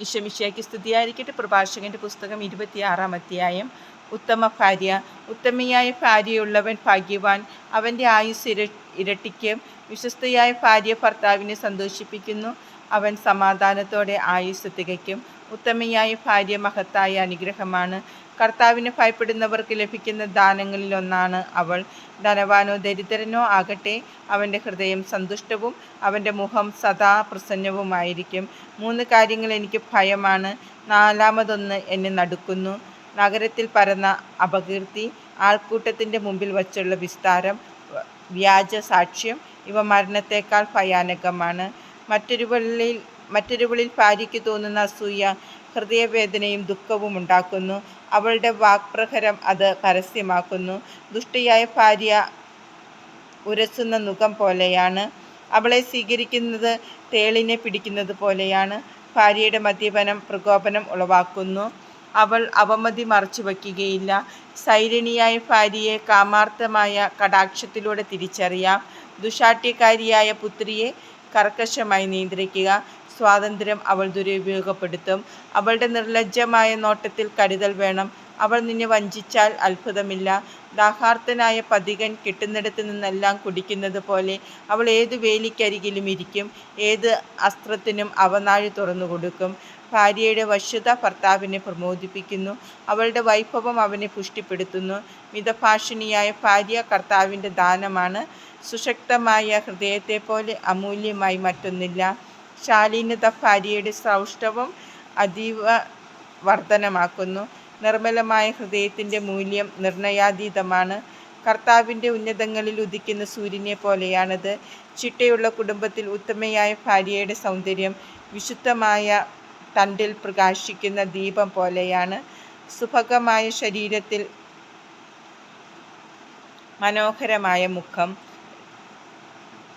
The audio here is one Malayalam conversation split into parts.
ഇഷമിഷയ്ക്ക് സ്തുതിയായിരിക്കട്ടെ. പ്രഭാഷകന്റെ പുസ്തകം ഇരുപത്തിയാറാം അധ്യായം. ഉത്തമ ഭാര്യ. ഉത്തമയായ ഭാര്യയുള്ളവൻ ഭാഗ്യവാൻ. അവന്റെ ആയുസ് ഇര ഇരട്ടിക്ക്. വിശ്വസ്തയായ ഭാര്യ ഭർത്താവിനെ സന്തോഷിപ്പിക്കുന്നു. അവൻ സമാധാനത്തോടെ ആയുസ് തികയ്ക്കും. ഉത്തമയായ ഭാര്യ മഹത്തായ അനുഗ്രഹമാണ്. കർത്താവിനെ ഭയപ്പെടുന്നവർക്ക് ലഭിക്കുന്ന ദാനങ്ങളിൽ ഒന്നാണ് അവൾ. ധനവാനോ ദരിദ്രനോ ആകട്ടെ അവന്റെ ഹൃദയം സന്തുഷ്ടവും അവന്റെ മുഖം സദാ പ്രസന്നവുമായിരിക്കും. മൂന്ന് കാര്യങ്ങൾ എനിക്ക് ഭയമാണ്. നാലാമതൊന്ന് എന്നെ നടുക്കുന്നു. നഗരത്തിൽ പരന്ന അപകീർത്തി ആൾക്കൂട്ടത്തിന്റെ മുമ്പിൽ വച്ചുള്ള വിസ്താരം വ്യാജ സാക്ഷ്യം ഇവ മരണത്തേക്കാൾ ഭയാനകമാണ്. മറ്റൊരുവളിൽ മറ്റൊരുവളിൽ ഭാര്യയ്ക്ക് തോന്നുന്ന അസൂയ ഹൃദയവേദനയും ദുഃഖവും ഉണ്ടാക്കുന്നു. അവളുടെ വാക്പ്രഹരം അത് പരസ്യമാക്കുന്നു. ദുഷ്ടയായ ഭാര്യ ഉരസുന്ന മുഖം പോലെയാണ്. അവളെ സ്വീകരിക്കുന്നത് തേളിനെ പിടിക്കുന്നത് പോലെയാണ്. ഭാര്യയുടെ മദ്യപനം പ്രകോപനം ഉളവാക്കുന്നു. അവൾ അവമതി മറച്ചു വയ്ക്കുകയില്ല. സൈരണിയായ ഭാര്യയെ കാമാർത്ഥമായ കടാക്ഷത്തിലൂടെ തിരിച്ചറിയാം. ദുഷാട്യക്കാരിയായ പുത്രിയെ കർക്കശമായി നിയന്ത്രിക്കുക. സ്വാതന്ത്ര്യം അവൾ ദുരുപയോഗപ്പെടുത്തും. അവളുടെ നിർലജ്ജമായ നോട്ടത്തിൽ കരുതൽ വേണം. അവൾ നിന്നെ വഞ്ചിച്ചാൽ അത്ഭുതമില്ല. ദാഹാർത്തനായ പതികൻ കിട്ടുന്നിടത്ത് നിന്നെല്ലാം കുടിക്കുന്നത് പോലെ അവൾ ഏത് വേലിക്കരികിലും ഇരിക്കും. ഏത് അസ്ത്രത്തിനും അവനാഴി തുറന്നു കൊടുക്കും. ഭാര്യയുടെ വശ്യത ഭർത്താവിനെ പ്രമോദിപ്പിക്കുന്നു. അവളുടെ വൈഭവം അവനെ പുഷ്ടിപ്പെടുത്തുന്നു. മിതഭാഷിണിയായ ഭാര്യ കർത്താവിന്റെ ദാനമാണ്. സുശക്തമായ ഹൃദയത്തെ പോലെ അമൂല്യമായി മറ്റൊന്നില്ല. ശാലീനത ഭാര്യയുടെ സൗഷ്ഠവം അതീവ വർധനമാക്കുന്നു. നിർമ്മലമായ ഹൃദയത്തിന്റെ മൂല്യം നിർണയാതീതമാണ്. കർത്താവിന്റെ ഉന്നതങ്ങളിൽ ഉദിക്കുന്ന സൂര്യനെ പോലെയാണത്. ചിട്ടയുള്ള കുടുംബത്തിൽ ഉത്തമയായ ഭാര്യയുടെ സൗന്ദര്യം വിശുദ്ധമായ തണ്ടിൽ പ്രകാശിക്കുന്ന ദീപം പോലെയാണ്. സുഭഗമായ ശരീരത്തിൽ മനോഹരമായ മുഖം.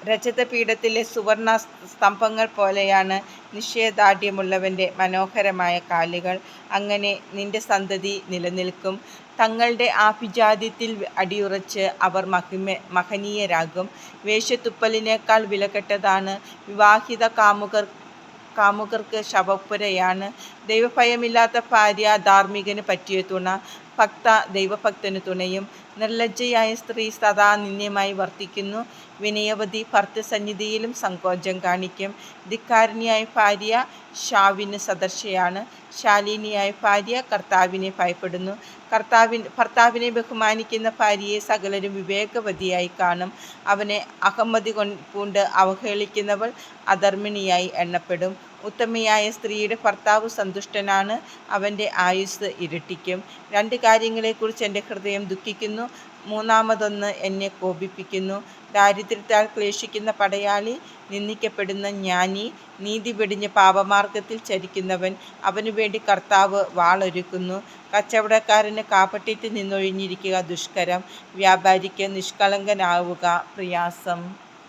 രജതപീഠത്തിലെ സുവർണ സ്തംഭങ്ങൾ പോലെയാണ് നിശ്ചയദാർഢ്യമുള്ളവന്റെ മനോഹരമായ കാലുകൾ. അങ്ങനെ നിന്റെ സന്തതി നിലനിൽക്കും. തങ്ങളുടെ ആഭിജാത്യത്തിൽ അടിയുറച്ച് അവർ മഹിമ മഹനീയരാകും. വേശ്യത്തുപ്പലിനേക്കാൾ വിലകെട്ടതാണ്. വിവാഹിത കാമുകർ കാമുകർക്ക് ശവപ്പുരയാണ്. ദൈവഭയമില്ലാത്ത ഭാര്യ ധാർമ്മികന് പറ്റിയ തുണ. ഭക്ത ദൈവഭക്തന് തുണയും നിർലജ്ജയായ സ്ത്രീ സദാ നിന്ദ്യമായി വർത്തിക്കുന്നു. വിനയവതി ഭർത്തസന്നിധിയിലും സങ്കോചം കാണിക്കും. ധിക്കാരിണിയായ ഭാര്യ ഷാവിന് സദർശയാണ്. ശാലിനിയായ ഭാര്യ കർത്താവിനെ ഭയപ്പെടുന്നു. കർത്താവിൻ ഭർത്താവിനെ ബഹുമാനിക്കുന്ന ഭാര്യയെ സകലരും വിവേകവതിയായി കാണും. അവനെ അഹമ്മതി കൊണ്ട് അവഹേളിക്കുന്നവൾ അധർമ്മിണിയായി എണ്ണപ്പെടും. ഉത്തമയായ സ്ത്രീയുടെ ഭർത്താവ് സന്തുഷ്ടനാണ്. അവന്റെ ആയുസ് ഇരട്ടിക്കും. രണ്ട് കാര്യങ്ങളെക്കുറിച്ച് എന്റെ ഹൃദയം ദുഃഖിക്കുന്നു. മൂന്നാമതൊന്ന് എന്നെ കോപിപ്പിക്കുന്നു. ദാരിദ്ര്യത്താൽ ക്ലേശിക്കുന്ന പടയാളി നിന്ദിക്കപ്പെടുന്ന ജ്ഞാനി നീതി വെടിഞ്ഞ് പാപമാർഗത്തിൽ ചരിക്കുന്നവൻ അവനു വേണ്ടി കർത്താവ് വാളൊരുക്കുന്നു. കച്ചവടക്കാരന് കാപ്പട്യത്തിൽ നിന്നൊഴിഞ്ഞിരിക്കുക ദുഷ്കരം. വ്യാപാരിക്ക് നിഷ്കളങ്കനാവുക പ്രയാസം.